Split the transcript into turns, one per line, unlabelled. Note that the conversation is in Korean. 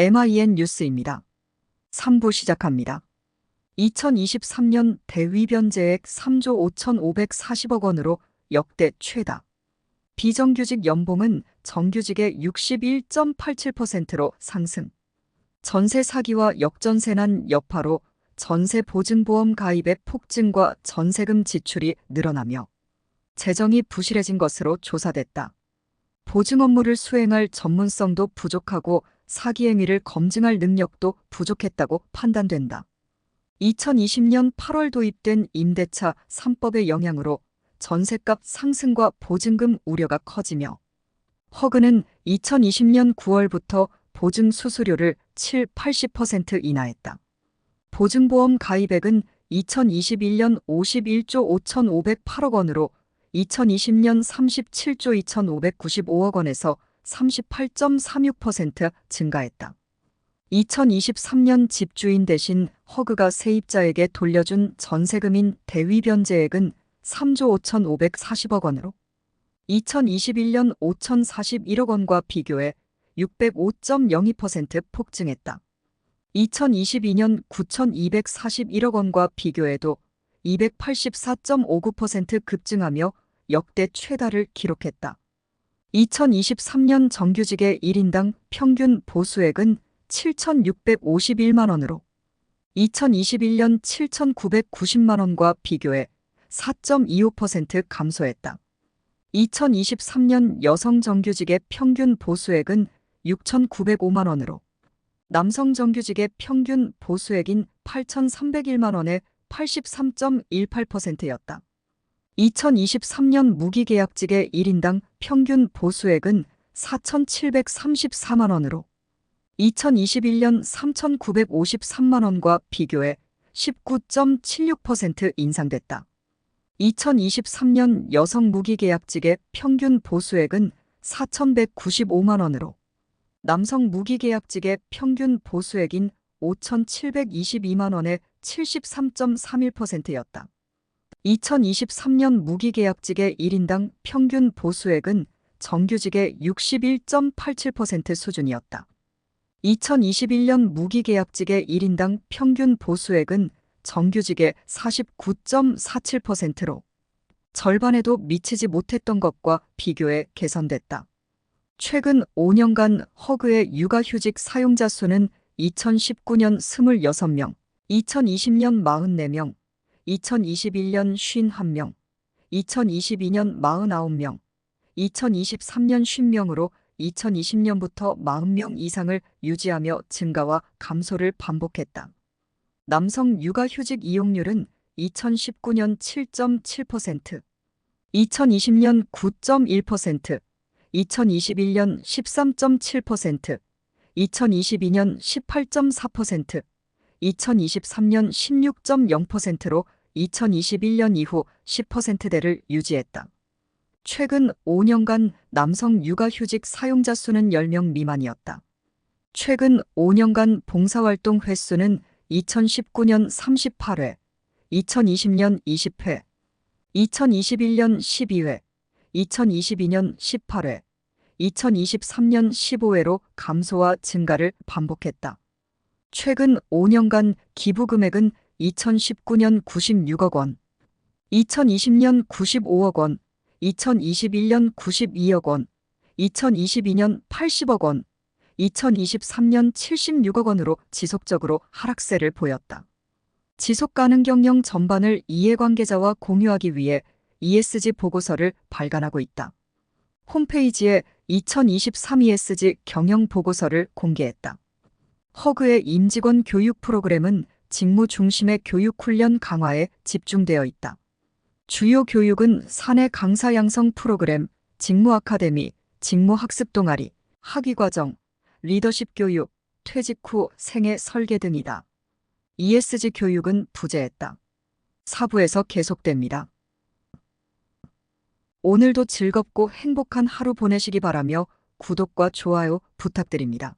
MIN 뉴스입니다. 3부 시작합니다. 2023년 대위변제액 3조 5,540억 원으로 역대 최다. 비정규직 연봉은 정규직의 61.87%로 상승. 전세 사기와 역전세난 여파로 전세 보증보험 가입의 폭증과 전세금 지출이 늘어나며 재정이 부실해진 것으로 조사됐다. 보증 업무를 수행할 전문성도 부족하고 사기 행위를 검증할 능력도 부족했다고 판단된다. 2020년 8월 도입된 임대차 3법의 영향으로 전세값 상승과 보증금 우려가 커지며 허그는 2020년 9월부터 보증 수수료를 7, 80% 인하했다. 보증보험 가입액은 2021년 51조 5,508억 원으로 2020년 37조 2,595억 원에서 38.36% 증가했다. 2023년 집주인 대신 허그가 세입자에게 돌려준 전세금인 대위변제액은 3조 5,540억 원으로 2021년 5,041억 원과 비교해 605.02% 폭증했다. 2022년 9,241억 원과 비교해도 284.59% 급증하며 역대 최다를 기록했다. 2023년 정규직의 1인당 평균 보수액은 7,651만 원으로 2021년 7,990만 원과 비교해 4.25% 감소했다. 2023년 여성 정규직의 평균 보수액은 6,905만 원으로 남성 정규직의 평균 보수액인 8,301만 원의 83.18%였다. 2023년 무기계약직의 1인당 평균 보수액은 4,734만 원으로 2021년 3,953만 원과 비교해 19.76% 인상됐다. 2023년 여성 무기계약직의 평균 보수액은 4,195만 원으로 남성 무기계약직의 평균 보수액인 5,722만 원의 73.31%였다. 2023년 무기계약직의 1인당 평균 보수액은 정규직의 61.87% 수준이었다. 2021년 무기계약직의 1인당 평균 보수액은 정규직의 49.47%로 절반에도 미치지 못했던 것과 비교해 개선됐다. 최근 5년간 허그의 육아휴직 사용자 수는 2019년 26명, 2020년 44명, 2021년 51명, 2022년 49명, 2023년 50명으로 2020년부터 40명 이상을 유지하며 증가와 감소를 반복했다. 남성 육아휴직 이용률은 2019년 7.7%, 2020년 9.1%, 2021년 13.7%, 2022년 18.4%, 2023년 16.0%로 2021년 이후 10%대를 유지했다. 최근 5년간 남성 육아휴직 사용자 수는 10명 미만이었다. 최근 5년간 봉사활동 횟수는 2019년 38회, 2020년 20회, 2021년 12회, 2022년 18회, 2023년 15회로 감소와 증가를 반복했다. 최근 5년간 기부 금액은 2019년 96억 원, 2020년 95억 원, 2021년 92억 원, 2022년 80억 원, 2023년 76억 원으로 지속적으로 하락세를 보였다. 지속 가능 경영 전반을 이해관계자와 공유하기 위해 ESG 보고서를 발간하고 있다. 홈페이지에 2023 ESG 경영 보고서를 공개했다. 허그의 임직원 교육 프로그램은 직무 중심의 교육 훈련 강화에 집중되어 있다. 주요 교육은 사내 강사 양성 프로그램, 직무 아카데미, 직무 학습 동아리, 학위 과정, 리더십 교육, 퇴직 후 생애 설계 등이다. ESG 교육은 부재했다. 사부에서 계속됩니다. 오늘도 즐겁고 행복한 하루 보내시기 바라며 구독과 좋아요 부탁드립니다.